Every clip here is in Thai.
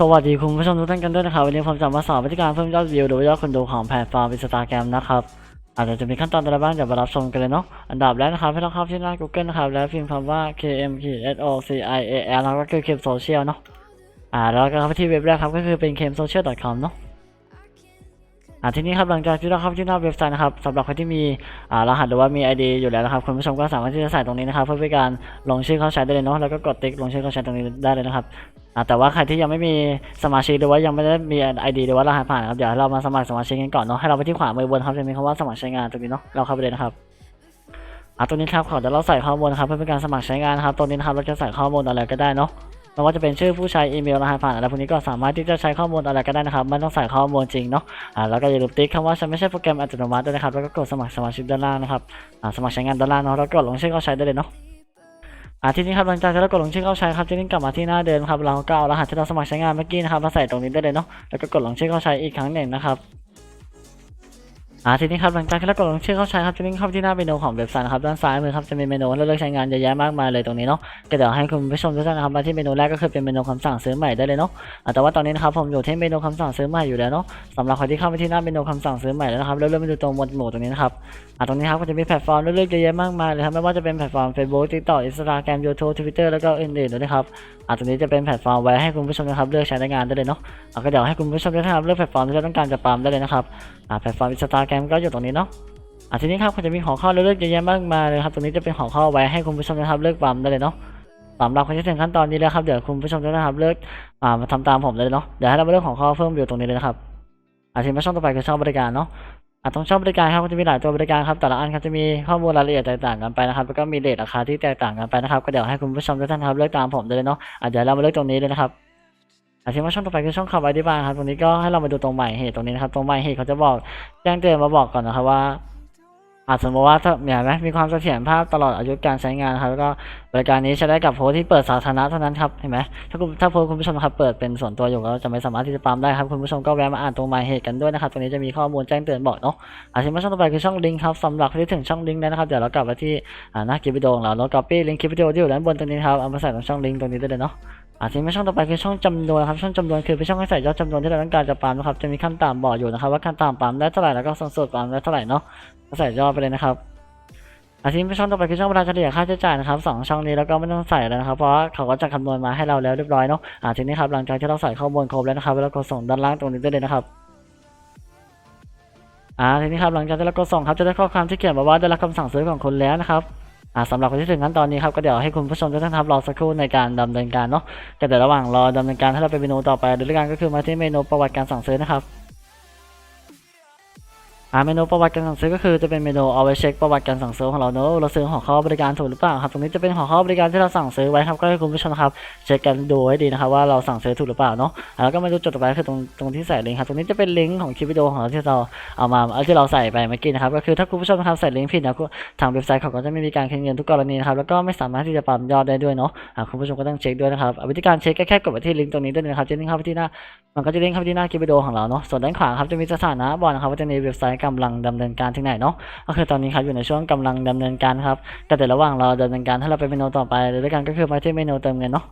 สวัสดีคุณผู้ชมทุกท่านกันด้วยนะครับวันนี้ผมจะมาสอนวิธีการเพิ่มยอดวิวหรือว่ายอดคนดูของแพลตฟอร์มอินสตาแกรมนะครับอาจจะจะมีขั้นตอนอะไรบ้างเดี๋ยวมารับชมกันเลยเนาะอันดับแรกนะครับให้เราเข้าที่หน้า Google นะครับแล้วพิมพ์คำว่า km s o c i a l แล้วก็คือเคมโซเชียลเนาะอ่าแล้วก็เข้าไปที่เว็บแรกครับก็คือเป็น km social com เนาะ อ่าทีนี้ครับหลังจากที่เราเข้าไปที่หน้าเว็บไซต์นะครับสำหรับใคนที่มีอ่ารหัสหรือว่ามี ID อยู่แล้วนะครับคุณผู้ชมก็สามารถที่จะใส่ตรงนี้นะครับ เพื่อเป็นการลงชื่อเข้าใช้ได้เลยเนาะแล้วก็กดติ๊กลงชื่อเข้าใช้ตรงนี้ได้เลยนะครับอ่าแต่ว่าใครที่ยังไม่มีสมาชิกหรือว่ายังไม่ได้มี ID หรือว่ารหัสผ่านนะครับเดี๋ยวให้เรามาสมัครสมาชิกกันก่อนเนาะให้เราไปที่ขวามือบนครับจะมีคำว่าสมัครใช้งานตรงนี้เนาะเราเข้าไปเลยนะครับอ่าตรงนี้ครับขอเดี๋ยวเราใส่ข้อมูลนะครับเพื่อเป็นการสมัครใช้งานครับตรงนี้นะครับเราจะใส่ข้อมูลอะไรก็ได้เนาะ ไม่ว่าจะเป็นชื่อผู้ใช้อีเมลรหัสผ่านอะไรพวกนี้ก็สามารถที่จะใช้ข้อมูลอะไรก็ได้นะครับไม่ต้องใส่ข้อมูลจริงเนาะอ่าแล้วก็อย่าลืมติ๊กคำว่าฉันไม่ใช่โปรแกรมอัตโนมัติด้วยนะครับแล้วก็กดสมัครสมาชิกด้านล่างนะครับอ่าสมัครใช้งานด้านล่างเนาะแล้วกดลงชื่อเข้าใช้ได้เลยเนาะอ่าทีนี้ครับหลังจากที่เรากดลงชื่อเข้าใช้ครับจะลิงก์กลับมาที่หน้าเดิมครับเราก็เอารหัสที่เราสมัครใช้งานเมื่อกี้นะครับมาใส่ตรงนี้ได้เลยเนาะแล้วก็กดลงชื่อเข้าใช้อีกครั้งหนึ่งนะครับ อ่าทีนี้ครับหลังจากที่เรากดลงชื่อเข้าใช้ครับจะลิงก์เข้าที่หน้าเมนูของเว็บไซต์นะครับด้านซ้ายมือครับจะมีเมนูให้เลือกใช้งานเยอะแยะมากมายเลยตรงนี้เนาะก็เดี๋ยวให้คุณผู้ชมทุกท่านนะครับมาที่เมนูแรกก็คือเป็นเมนูคำสั่งซื้อใหม่ได้เลยเนาะแต่ว่าตอนนี้นะครับผมอยู่ที่เมนูคำสั่งซื้อใหม่อยู่แล้วเนาะสำหรับใครที่เข้าไปที่หน้าเมนูคำสั่งซื้อใหม่แล้วนะครับแล้วเริ่มไปดูตรงหมวดหมู่ตรงนี้นะครับอะตรงนี้ครับก็จะมีแพลตฟอร์มเลือกเยอะแยะมากมายเลยครับไม่ว่าจะเป็นแพลตฟอร์ม Facebook TikTok Instagram YouTube Twitter แล้วก็อื่นๆด้วยนะครับอะตรงนี้จะเป็นแพลตฟอร์มไว้ให้คุณผู้ชมนะครับเลือกใช้ในงานได้เลยเนาะอะก็เดี๋ยวให้คุณผู้ชมนะครับเลือกแพลตฟอร์มที่เราต้องการจะปามได้เลยนะครับอะแพลตฟอร์ม Instagram ก็อยู่ตรงนี้เนาะอะทีนี้ครับก็จะมีหัวข้อเลือกเยอะแยะมากมายเลยครับตรงนี้จะเป็นหัวข้อไว้ให้คุณผู้ชมนะครับเลือกปามได้เลยเนาะสำหรับคนที่ถึงขั้นตอนนี้แล้วครับเดี๋ยวคุณผู้ชมนะครับเลือกอ่ามาทำตามผมเลยเนาะเดี๋ยวให้เราเลือกหัวข้อเพิ่มอยู่ตรงนี้เลยนะครับอะทีนี้ช่องต่อไปคือช่องบริการเนาะอะตรงช่องบริการครับก็จะมีหลายตัวบริการครับแต่ละอันครับจะมีข้อมูลรายละเอียดแตกต่างกันไปนะครับแล้วก็มีเรทราคาที่แตกต่างกันไปนะครับก็เดี๋ยวให้คุณผู้ชมทุกท่านครับเลือกตามผมได้เลยเนาะอะเดี๋ยวเรามาเลือกตรงนี้เลยนะครับ อะทีนี้ช่องต่อไปคือช่องขับไว้ที่บ้านครับตรงนี้ก็ให้เรามาดูตรงใหม่เหตุตรงนี้นะครับตรงใหม่เหตุเขาจะบอกแจ้งเตือนมาบอกก่อนนะครับว่าอาจสมมติว่าถ้าเนี่ยไหมมีความเสถียรภาพตลอดอายุการใช้งานครับแล้วก็บริการนี้ใช้ได้กับโพสที่เปิดสาธารณะเท่านั้นครับเห็นไหมถ้าคุณถ้าโพสคุณผู้ชมครับเปิดเป็นส่วนตัวอยู่ก็จะไม่สามารถที่จะปามได้ครับคุณผู้ชมก็แวะมาอ่านตรงหมายเหตุกันด้วยนะครับตรงนี้จะมีข้อมูลแจ้งเตือนบอกเนาะอาชิมาช่องต่อไปคือช่องลิงก์ครับสำหรับที่ถึงช่องลิงก์แล้วนะครับเดี๋ยวเรากลับมาที่อ่าหน้าคลิปวิดีโอของเราแล้ว copy ลิงก์คลิปวิดีโอที่อยู่ด้านบนตรงนี้ครับเอามาใส่ตรงช่องลิงก์ตรงนี้ได้เลยเนาะ อาชิมาช่องต่อไปคือช่องจำนวนครับช่องจำนวนคือเป็นช่องให้ใส่ยอดจำนวนที่เราต้องการจะปามนะครับจะมีขั้นต่ำบอกอยู่นะครับ ว่าขั้นต่ำปามได้เท่าไหร่แล้วก็ส่วนสุดปามได้เท่าไหร่เนาะก็ใส่ยอดไปเลยนะครับอาทิตย์ช่องต่อไปคือช่องเวลาเฉลี่ยค่าใช้จ่ายนะครับสองช่องนี้แล้วก็ไม่ต้องใส่แล้วนะครับเพราะว่าเขาก็จะคำนวณมาให้เราแล้วเรียบร้อยเนาะอาทีนี้ครับหลังจากที่เราใส่ข้อมูลครบแล้วนะครับแล้วก็ส่งด้านล่างตรงนี้ได้เลยนะครับอ่าทีนี้ครับหลังจากที่เรากดส่งครับจะได้ข้อความที่เขียนมาว่าได้รับคำสั่งซื้อของคุณแล้วนะครับ อ่าสำหรับคนที่ถึงขั้นตอนนี้ครับก็เดี๋ยวให้คุณผู้ชมทุกท่านครับรอสักครู่ในการดำเนินการเนาะก็เดี๋ยวระหว่างรอดำเนินการให้เราไปเมนูต่อไปโดยการก็คือมาที่เมนูประวัติการสั่งซื้อนะครับ อ่าเมนูประวัติการสั่งซื้อก็คือจะเป็นเมนูเอาไว้เช็คประวัติการสั่งซื้อของเราเนอะเราซื้อหัวข้อบริการถูกหรือเปล่าครับตรงนี้จะเป็นหัวข้อบริการที่เราสั่งซื้อไว้ครับก็ให้คุณผู้ชมครับเช็คกันดูให้ดีนะครับว่าเราสั่งซื้อถูกหรือเปล่าเนาะแล้วก็มาดูจุดต่อไปคือตรงตรงที่ใส่ลิงก์ครับตรงนี้จะเป็นลิงก์ของคลิปวิดีโอของเราที่เราเอามาเอาที่เราใส่ไปเมื่อกี้นะครับก็คือถ้าคุณผู้ชมครับใส่ลิงก์ผิดนะทางเว็บไซต์เขาก็จะไม่มีการคืนเงินทุกกรณีนะครับแล้วก็ไม่สามารถที่จะปั๊มยอดได้ด้วยเนาะคุณผู้ชมก็ต้องเช็คด้วยนะครับวิธีการเช็คก็แค่กดไปที่ลิงก์ตรงนี้ด้เลยนะครับจะลิงก์เข้าไปที่หน้ามันก็จะลิงก์เข้าไปที่หน้าคลิปวิดีโอของเราเนาะส่วนด้านขวาครับจะมีสถานะบอกนะครับว่าจะมีเว็บไซต์กำลังดำเนินการถึงไหนเนาะก็คือตอนนี้ครับอยู่ในช่วงกำลังดำเนินการครับแต่เดี๋ยวระหว่างเราดำเนินการถ้าเราไปเมนูต่อไปเลยด้วยกันก็คือมาที่เมนูเติมเงินเนาะ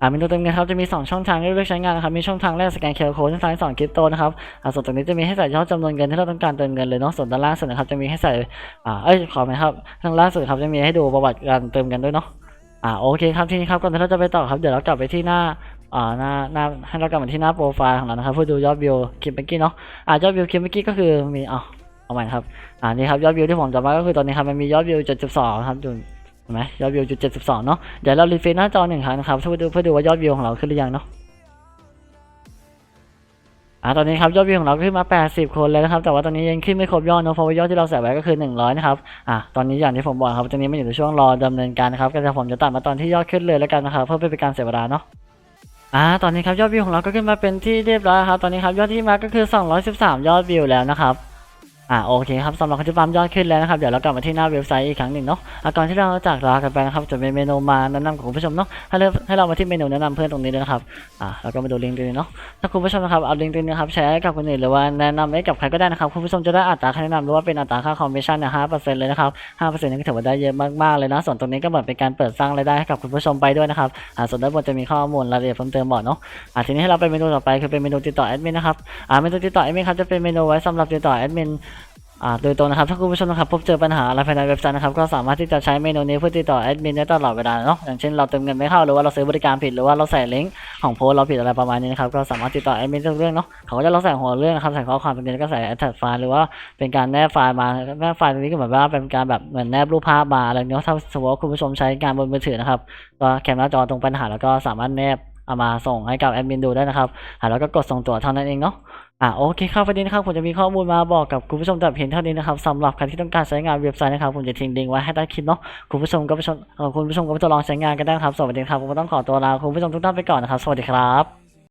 อ่าเมนูเติมเงินครับจะมี 2 ช่องทางให้เลือกใช้งานนะครับมีช่องทางแรกสแกนเคอร์โค้ดช่องทางที่สองคริปโตนะครับอ่าส่วนตรงนี้จะมีให้ใส่ยอดจำนวนเงินที่เราต้องการเติมเงินเลยเนาะส่วนด้านล่างสุดนะครับจะมีให้ใส่อ่าเอ้ยขอไหมครับข้างล่างสุดครับจะมีให้ดูประวัติการเติมเงินด้วยเนาะอ่าโอเคครับทีนี้ครับก่อนที่เราจะไปต่อครับเดี๋ยวเรากลับไปที่หน้า อ่าหน้าหน้าให้เรากลับมาที่หน้าโปรไฟล์ของเรานะครับเพื่อดูยอดวิวคลิปเมื่อกี้เนาะอ่ายอดวิวคลิปเมื่อกี้ก็คือมีอ๋อเอาใหม่ครับอ่านี่ครับยอดวิวที่ผมจำไว้ก็คือตอนนี้ครับมันมียอดวิว7.2ครับจุดเห็นไหมยอดวิวจุดเจ็ดสิบสองเนาะเดี๋ยวเรารีเฟรชหน้าจอหนึ่งครั้งนะครับเพื่อดูเพื่อดูว่ายอดวิวของเราขึ้นหรือยังเนาะอ่าตอนนี้ครับยอดวิวของเราขึ้นมา 80 คนแล้วนะครับ แต่ว่าตอนนี้ยังขึ้นไม่ครบยอดเนาะเพราะว่ายอดที่เราใส่ไว้ก็คือ 100 นะครับ อ่าตอนนี้อย่างที่ผมบอกครับตอนนี้มันอยู่ในช่วงรอดำเนินการนะครับ ก็จะผมจะตัดมาตอนที่ยอดขึ้นเลยแล้วกันนะครับ เพื่อเป็นการเสียเวลาเนาะ อ่าตอนนี้ครับยอดวิวของเราก็ขึ้นมาเป็นที่เรียบร้อยครับตอนนี้ครับยอดที่มาก็คือ 213 ยอดวิวแล้วนะครับ อ่าโอเคครับสำหรับคนที่ปั๊มยอดขึ้นแล้วนะครับเดี๋ยวเรากลับมาที่หน้าเว็บไซต์อีกครั้งหนึ่งเนาะก่อนที่เราจากลากันไปนะครับจะมีเมนูมาแนะนำของคุณผู้ชมเนาะให้เราให้เรามาที่เมนูแนะนำเพื่อนตรงนี้ด้วยนะครับอ่าแล้วก็มาดูลิงก์ตรงนี้เนาะถ้าคุณผู้ชมนะครับเอาลิงก์ตรงนี้ครับแชร์ให้กับคนอื่นหรือว่าแนะนำให้กับใครก็ได้นะครับคุณผู้ชมจะได้อัตราค่าแนะนำหรือว่าเป็นอัตราค่าคอมมิชชั่นเนี่ยห้าเปอร์เซ็นต์เลยนะครับห้าเปอร์เซ็นต์นี่ก็ถือว่าได้เยอะมากๆเลยนะส่วนตรงนี้ก็เหมือนเป็นการเปิดสร้างรายได้ให้กับคุณผู้ชมไปด้วยนะครับอ่าส่วนด้านบนจะมีข้อมูลรายละเอียดเพิ่มเติมบอกเนาะอ่าทีนี้ให้เราไปเมนูต่อไปคือเป็นเมนูติดต่อแอดมินนะครับอ่าเมนูติดต่อแอดมินครับจะเป็นเมนูไว้สำหรับติดต่อแอดมิน โดยตรงนะครับถ้าคุณผู้ชมนะครับพบเจอปัญหาอะไรภายในเว็บไซต์นะครับก็สามารถที่จะใช้เมนูนี้เพื่อติดต่อแอดมินได้ตลอดเวลาเนาะอย่างเช่นเราเติมเงินไม่เข้าหรือว่าเราซื้อบริการผิดหรือว่าเราใส่ลิงก์ของโพสเราผิดอะไรประมาณนี้นะครับก็สามารถติดต่อแอดมินทุกเรื่องเนาะเขาก็จะเราใส่หัวเรื่องนะครับใส่ข้อความตรงนี้แล้วก็ใส่ attach ไฟล์หรือว่าเป็นการแนบไฟล์มาแนบไฟล์ตรงนี้ก็เหมือนว่าเป็นการแบบเหมือนแนบรูปภาพมาอะไรเงี้ยถ้าสมมติว่าคุณผู้ชมใช้การบนมือถือนะครับก็แคปหน้าจอตรงปัญหาแล้วก็สามารถแนบเอามาส่งให้กับแอดมินดูได้นะครับแล้วก็กดส่งตัวเท่านั้นเองเนาะ อ่าโอเคครับวันนี้นะครับผมจะมีข้อมูลมาบอกกับคุณผู้ชมแต่เพียงเท่านี้นะครับสำหรับใครที่ต้องการใช้งานเว็บไซต์นะครับผมจะทิ้งลิงก์ไว้ให้ใต้คลิปเนาะคุณผู้ชมก็ไปชมคุณผู้ชมก็ไปทดลองใช้งานกันได้นะครับสวัสดีครับผมต้องขอตัวลาคุณผู้ชมทุกท่านไปก่อนนะครับ สวัสดีครับ